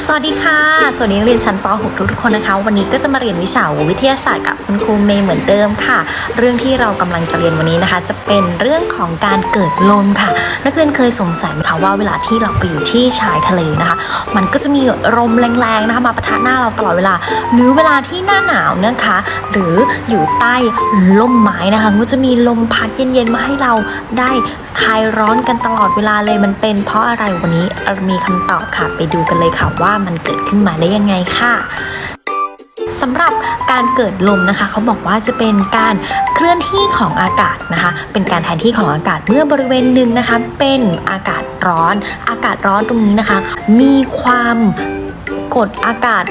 สวัสดีค่ะ สวัสดีนักเรียนชั้นป .6 ทุกๆคนนะคะ วันนี้ก็จะมาเรียนวิชาวิทยาศาสตร์กับคุณครูเมย์เหมือนเดิมค่ะ เรื่องที่เรากำลังจะเรียนวันนี้นะคะ จะเป็นเรื่องของการเกิดลมค่ะ นักเรียนเคยสงสัยไหมคะว่าเวลาที่เราไปอยู่ที่ชายทะเลนะคะ มันก็จะมีลมแรงๆนะคะมาปะทะหน้าเราตลอดเวลา หรือเวลาที่หน้าหนาวนะคะ หรืออยู่ใต้ร่มไม้นะคะก็จะมีลมพัดเย็นๆมาให้เราได้ คลายร้อนกันตลอดเวลาเลยมันเป็นเพราะอะไรวันนี้มีคำตอบค่ะ ไปดูกันเลยค่ะว่ามันเกิดขึ้นมาได้ยังไงค่ะสำหรับการเกิดลมนะคะ เขาบอกว่าจะเป็นการเคลื่อนที่ของอากาศนะคะ เป็นการแทนที่ของอากาศเมื่อบริเวณหนึ่งนะคะ เป็นอากาศร้อน อากาศร้อนตรงนี้นะคะ มีความกดอากาศ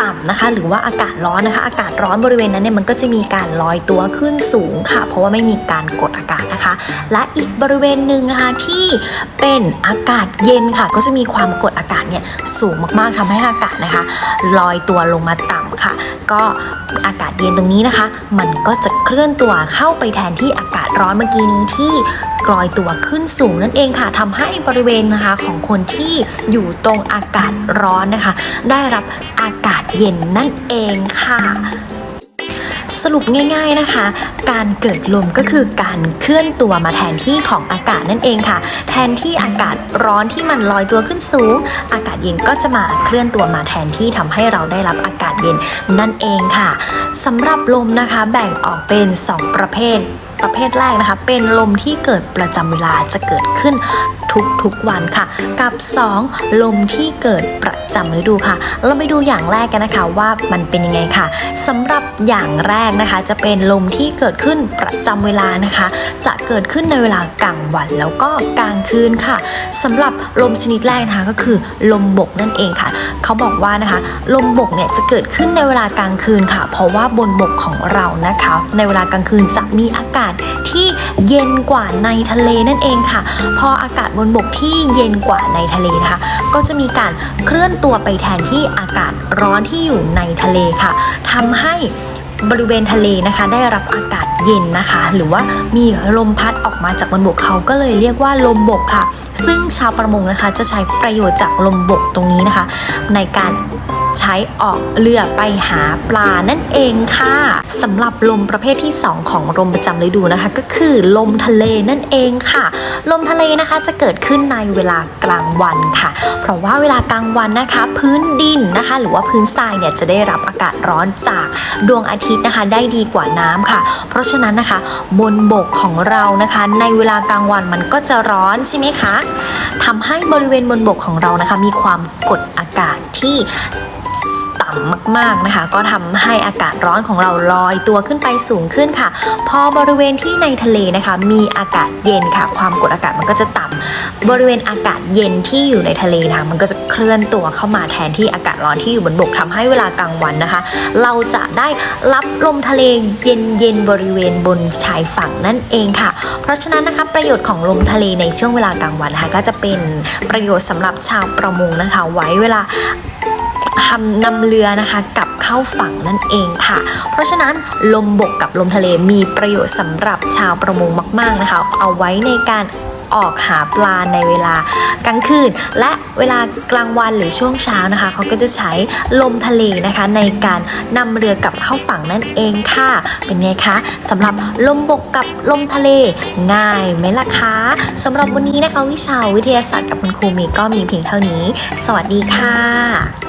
ต่ำนะคะ หรือว่าอากาศร้อนนะคะ อากาศร้อนบริเวณนั้นเนี่ยมันก็จะมีการลอยตัวขึ้นสูงค่ะ เพราะว่าไม่มีการกดอากาศนะคะ และอีกบริเวณหนึ่งนะคะที่เป็นอากาศเย็นค่ะ ก็จะมีความกดอากาศเนี่ยสูงมากๆทำให้อากาศนะคะ ลอยตัวลงมาต่ำค่ะ ก็อากาศเย็นตรงนี้นะคะ มันก็จะเคลื่อนตัวเข้าไปแทนที่อากาศร้อนเมื่อกี้นี้ที่กลอยตัวขึ้นสูงนั่นเองค่ะทำให้บริเวณนะคะของคนที่อยู่ตรงอากาศร้อนนะคะ ได้รับอากาศเย็นนั่นเองค่ะ สรุปง่าย ๆนะคะ การเกิดลมก็คือการเคลื่อนตัวมาแทนที่ของอากาศนั่นเองค่ะ แทนที่อากาศร้อนที่มันลอยตัวขึ้นสูง อากาศเย็นก็จะมาเคลื่อนตัวมาแทนที่ทำให้เราได้รับอากาศเย็นนั่นเองค่ะสำหรับลมนะคะแบ่งออกเป็น 2 ประเภทประเภทแรกนะคะ เป็นลมที่เกิดประจำเวลาจะเกิดขึ้นทุกๆวันค่ะ กับ 2 ลมที่เกิดประ จำฤดูค่ะ เราไปดูอย่างแรกกันนะคะว่ามันเป็นยังไงค่ะสำหรับอย่างแรกนะคะจะเป็นลมที่เกิดขึ้นประจำเวลานะคะ จะเกิดขึ้นในเวลากลางวันแล้วก็กลางคืนค่ะสำหรับลมชนิดแรกนะคะก็คือลมบกนั่นเองค่ะ เขาบอกว่านะคะ ลมบกเนี่ยจะเกิดขึ้นในเวลากลางคืนค่ะ เพราะว่าบนบกของเรานะคะ ในเวลากลางคืนจะมีอากาศที่เย็นกว่าในทะเลนั่นเองค่ะ พออากาศบนบกที่เย็นกว่าในทะเลนะคะ ก็จะมีการเคลื่อนตัวไปแทนที่อากาศร้อนที่อยู่ในทะเลค่ะทำให้บริเวณทะเลนะคะ ได้รับอากาศเย็นนะคะ หรือว่ามีลมพัดออกมาจากบนบกเขาก็เลยเรียกว่าลมบกค่ะ ซึ่งชาวประมงนะคะจะใช้ประโยชน์จากลมบกตรงนี้นะคะ ในการ ใช้ออกเรือไปหาปลานั่นเองค่ะสำหรับลมประเภทที่ 2 ของลมประจำฤดูนะคะ ก็คือลมทะเลนั่นเองค่ะ ลมทะเลนะคะจะเกิดขึ้นในเวลากลางวันค่ะ เพราะว่าเวลากลางวันนะคะ พื้นดินนะคะ หรือว่าพื้นทรายเนี่ยจะได้รับอากาศร้อนจากดวงอาทิตย์นะคะ ได้ดีกว่าน้ำค่ะ เพราะฉะนั้นนะคะ บนบกของเรานะคะ ในเวลากลางวันมันก็จะร้อนใช่ไหมคะทำให้บริเวณบนบกของเรานะคะ มีความกดอากาศที่ำมากๆนะคะ ก็ทำให้อากาศร้อนของเราลอยตัวขึ้นไปสูงขึ้นค่ะ พอบริเวณที่ในทะเลนะคะ มีอากาศเย็นค่ะ ความกดอากาศมันก็จะต่ำบริเวณอากาศเย็นที่อยู่ในทะเลนะคะมันก็จะเคลื่อนตัวเข้ามาแทนที่อากาศร้อนที่อยู่บนบกทำให้เวลากลางวันนะคะ เราจะได้รับลมทะเลเย็นเย็นบริเวณบนชายฝั่งนั่นเองค่ะ เพราะฉะนั้นนะคะประโยชน์ของลมทะเลในช่วงเวลากลางวันนะคะก็จะเป็นประโยชน์สำหรับชาวประมงนะคะ ไว้เวลา ทำนำเรือนะคะกลับเข้าฝั่งนั่นเองค่ะ เพราะฉะนั้นลมบกกับลมทะเลมีประโยชน์สำหรับชาวประมงมาก ๆนะคะ เอาไว้ในการออกหาปลาในเวลากลางคืน และเวลากลางวันหรือช่วงเช้านะคะ เขาก็จะใช้ลมทะเลนะคะ ในการนำเรือกลับเข้าฝั่งนั่นเองค่ะ เป็นไงคะสำหรับลมบกกับลมทะเลง่ายไหมล่ะคะสำหรับวันนี้นะคะวิชาวิทยาศาสตร์กับคุณครูเมย์ก็มีเพียงเท่านี้ สวัสดีค่ะ